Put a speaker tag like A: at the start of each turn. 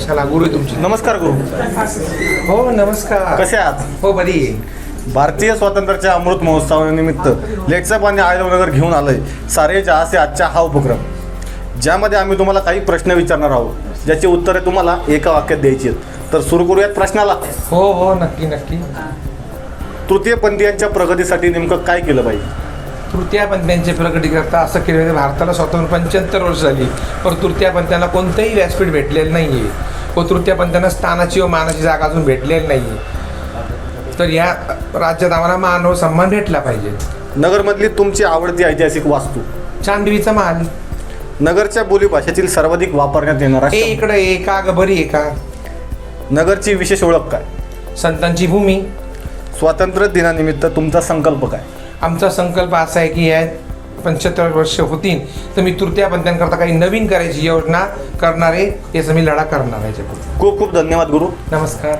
A: चला गुरु तुमची.
B: नमस्कार गुरु.
A: हो नमस्कार.
B: कसे आहात?
A: हो बरी
B: भारतीय स्वातंत्र्याच्या अमृत महोत्सवानिमित्त लेट्सअप आणि आयलनगर घेऊन आलोय. सारे जहासे आजच्या हा उपक्रम. ज्यामध्ये आम्ही तुम्हाला काही प्रश्न विचारणार आहोत. ज्याची उत्तरे तुम्हाला एका वाक्यात द्यायची आहेत. तर सुरू करूयात प्रश्नाला.
A: हो हो नक्की नक्की.
B: तृतीयपंथीयांच्या प्रगतीसाठी नेमकं काय केलं पाहिजे?
A: तृतीयापंथ्यांचे प्रगती करता असं केलं भारताला स्वातंत्र्य पंच्याहत्तर वर्ष झाली. पण तृतीयापंथ्यांना कोणतंही व्यासपीठ भेटलेलं नाही आहे व तृतीयापंथ्यांना स्थानाची व मानाची जागा अजून भेटलेली नाही आहे तर या राज्यात आम्हाला मान व सन्मान भेटला पाहिजे.
B: नगरमधली तुमची आवडती ऐतिहासिक वास्तू?
A: चांदवीचा महाल.
B: नगरच्या बोलीभाषेतील सर्वाधिक वापरण्यात येणारा शब्द.
A: इकडे एका ग बरी एका
B: नगरची विशेष ओळख काय?
A: संतांची भूमी.
B: स्वातंत्र्य दिनानिमित्त तुमचा संकल्प काय?
A: आमचा संकल्प असा आहे की या पंच्याहत्तर वर्ष होतील तर मी तृतीयापंथ्यांकरता काही नवीन करायची योजना करणारे याचा मी लढा करणार आहे
B: खूप खूप धन्यवाद गुरु.
A: नमस्कार.